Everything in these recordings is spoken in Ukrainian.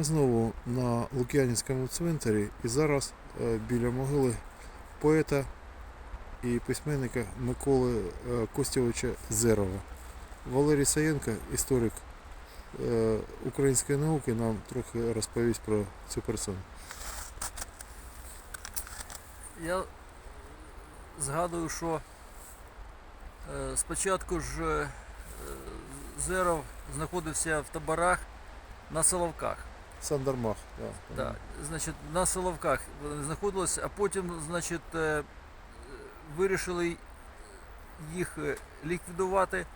Ми знову на Лук'янівському цвинтарі і зараз е, біля могили поета і письменника Миколи е, Костєвича Зерова. Валерій Саєнко, історик е, української науки, нам трохи розповість про цю персону. Я згадую, що спочатку ж Зеров знаходився в таборах на Соловках. Сандармах. Да. Да, значить, на Соловках вони знаходилися, а потім, значить, е, вирішили їх е, ліквідувати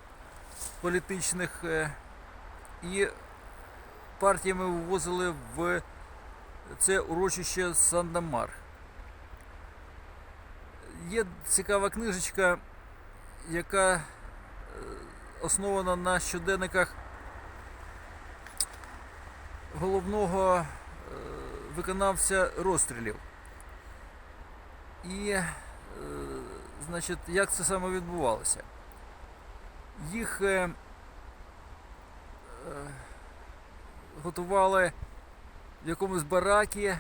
політичних е, і партіями вивозили в це урочище Сандамар. Є цікава книжечка, яка основана на щоденниках головного е, виконавця розстрілів. І, е, значить, як це саме відбувалося? Їх е, готували в якомусь баракі,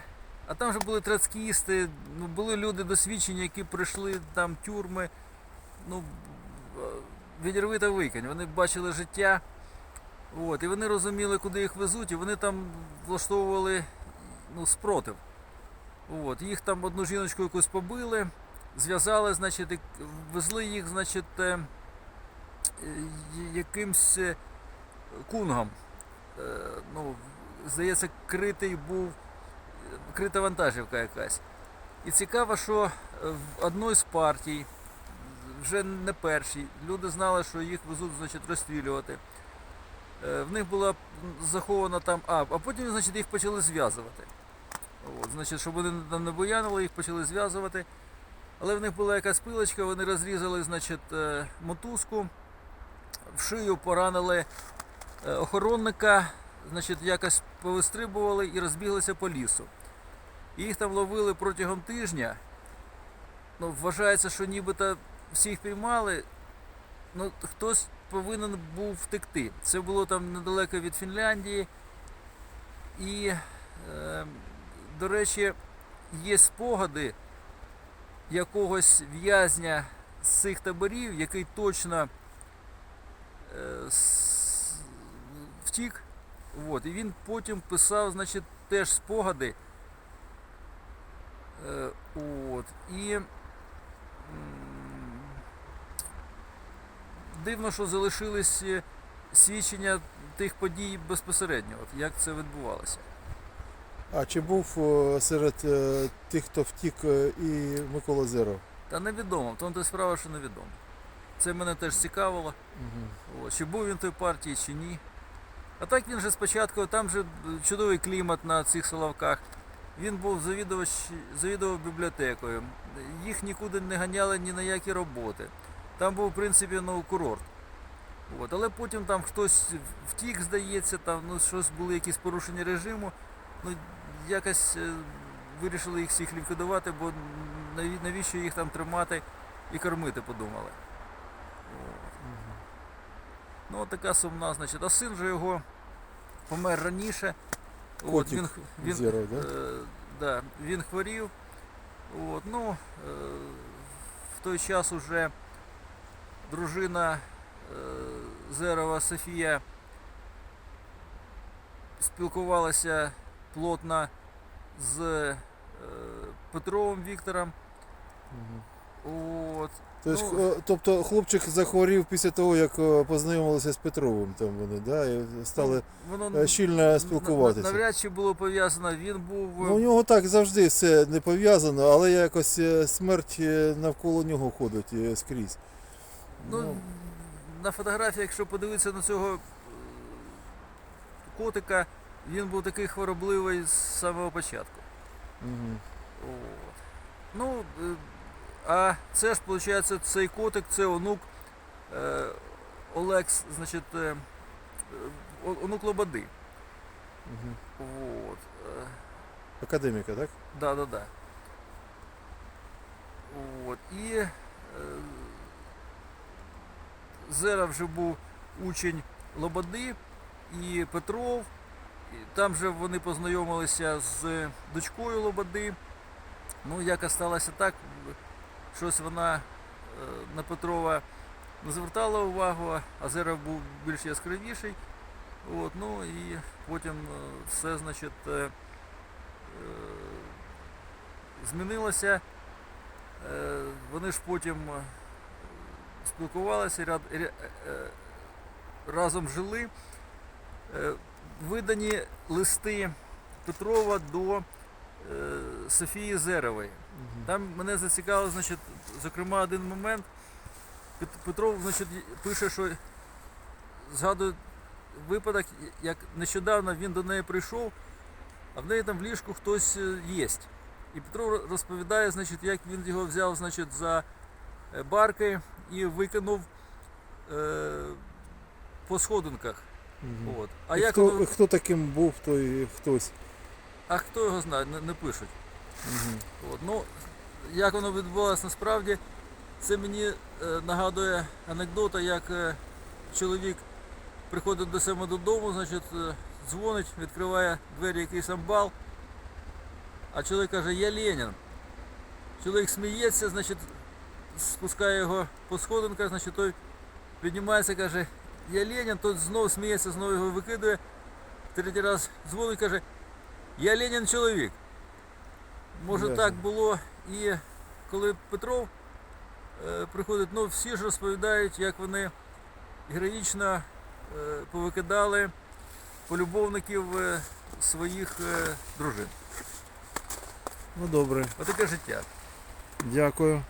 а там же були троцкісти, ну, були люди досвідчені, які пройшли там тюрми. Ну, відірви та викинь. Вони бачили життя. От, і вони розуміли, куди їх везуть, і вони там влаштовували ну, спротив. От, їх там одну жіночку якусь побили, зв'язали, значить, і везли їх, значить, е, е, якимсь е, кунгом. Ну, здається, критий був, крита вантажівка якась. І цікаво, що в одній з партій, вже не першій, люди знали, що їх везуть значить, розстрілювати. Е, В них була захована там. А, а потім, значить, їх почали зв'язувати. От, значить, щоб вони там не буянили, їх почали зв'язувати. Але в них була якась пилочка, вони розрізали, значить, е, мотузку, в шию поранили е, охоронника, значить, якось повистрибували і розбіглися по лісу. І їх там ловили протягом тижня. Ну, вважається, що нібито всіх піймали, ну, хтось повинен був втекти. Це було там недалеко від Фінляндії. І, е, до речі, є спогади якогось в'язня з цих таборів, який точно е, втік. От, і він потім писав, значить, теж спогади. Е, от, і дивно, що залишились е, свідчення тих подій безпосередньо, от як це відбувалося. А чи був е, серед е, тих, хто втік і Микола Зеров? Та невідомо, в тому то справа, що невідомо. Це мене теж цікавило, Угу. чи був він в той партії, чи ні. А так він же спочатку, там же чудовий клімат на цих Соловках. Він був завідувач, завідував бібліотекою. Їх нікуди не ганяли ні на які роботи. Там був, в принципі, ну, курорт. От. Але потім там хтось втік, здається, там ну, щось були якісь порушення режиму. Ну, якось е, вирішили їх всіх ліквідувати, бо наві- навіщо їх там тримати і кормити подумали. Ну, от така сумна, значить. А син же його помер раніше. От, він, він, Зеров, да? Е, да, він хворів. От, ну, е, в той час уже дружина е, Зерова Софія спілкувалася плотно з е, Петровим Віктором. Мгм. От, Тобто, Ну- е, тобто хлопчик захворів після того, як познайомилися з Петровим, там вони, да, і стали воно е, щільно спілкуватися. навряд чи було пов'язано. Він був Ну, у нього так завжди все не пов'язано, але якось смерть навколо нього ходить скрізь. Ну, на фотографіях, якщо подивитися на цього е, котика, він був такий хворобливий з самого початку. мгм. От. Ну, е, а це ж, виходить, цей котик, це онук е, Олекс, значить, е, е, онук Лободи. Мгм. От. Академіка, так? Да, да, да. От. І е, Зера вже був учень Лободи, і Петров, там же вони познайомилися з дочкою Лободи. Ну, якось сталося так, щось вона е, на Петрова не звертала увагу, а Зеров був більш яскравіший. От, ну і потім е, все, значить, е, змінилося. Вони ж потім спілкувалися, ряд, ря- е, разом жили. Е, Видані листи Петрова до е, Софії Зерової. Там мене зацікавило, значить, зокрема, один момент. Петров значить, пише, що згадує випадок, як нещодавно він до неї прийшов, а в неї там в ліжку хтось е, є. І Петров розповідає, значить, як він його взяв значить, за е, барки і викинув е, по сходинках. Мгм. От. А І як хто, воно, хто таким був, той хтось. а хто його знає, не, не пишуть. Мгм. От, ну, як воно відбувалося насправді, це мені е, нагадує анекдота, як е, чоловік приходить до себе додому, значить, е, дзвонить, відкриває двері якийсь амбал, а чоловік каже, я Ленін. Чоловік сміється, значить, спускає його по сходинках, значить, той піднімається, каже, я Ленін, той знову сміється, знову його викидує, третій раз дзвонить, каже, я Ленін чоловік. Може Ясно. так було і коли Петров е, приходить, ну всі ж розповідають, як вони героїчно е, повикидали полюбовників е, своїх е, дружин. Ну добре, Отаке життя. дякую.